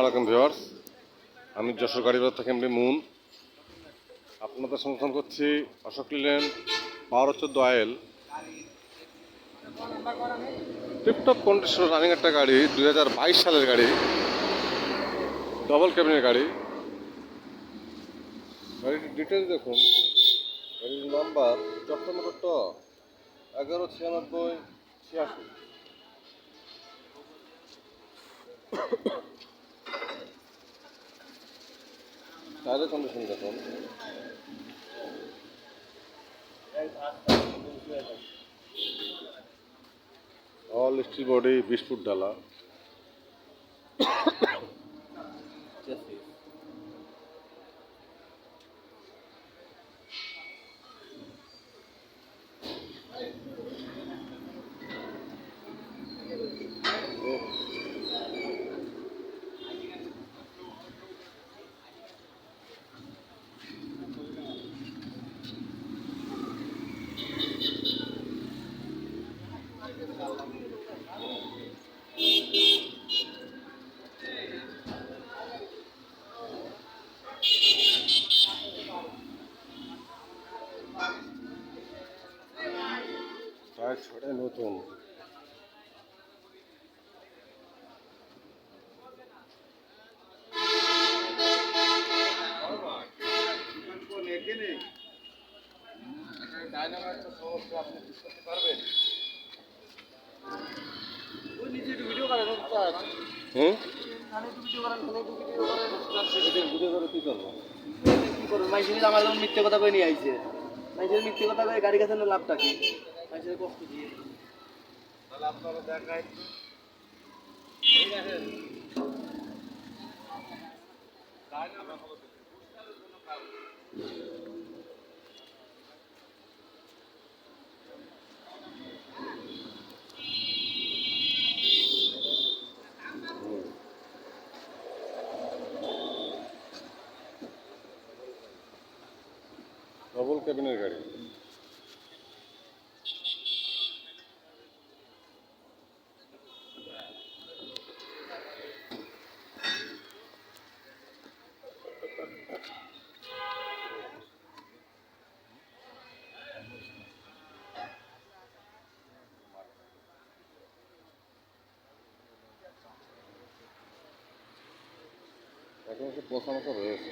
আলাইকুম ভিওয়ার্স আমি যশোর গাড়িবাজার থেকে এমনি মুন আপনাদের সংস্থান করছি অশোক লিলেন বারো চোদ্দ আয়েল টিপটপ কন্ডিশন রানিং একটা গাড়ি, দুই হাজার বাইশ সালের গাড়ি ডবল ক্যাবিনের গাড়ি। গাড়িটির ডিটেলস দেখুন। গাড়ির নাম্বার চট্টগ্রাম ট, এগারো ছিয়ানব্বই ছিয়াশি। টায়ারের কন্ডিশন দেখো অল স্টিল বডি বিশ ফুট ডালা টায়ার ছড়ে নতুন। হুম? মাইসের আমার যেমন মিথ্যে কথা কয়ে নিয়ে আইছে। মাইসের মিথ্যে কথা কয়ে গাড়ি কাছে লাভটা কি? মাইসের কষ্ট দিয়ে। ডবল ক্যাবিনের গাড়ি। এখন একটু পোষা মশা রয়েছে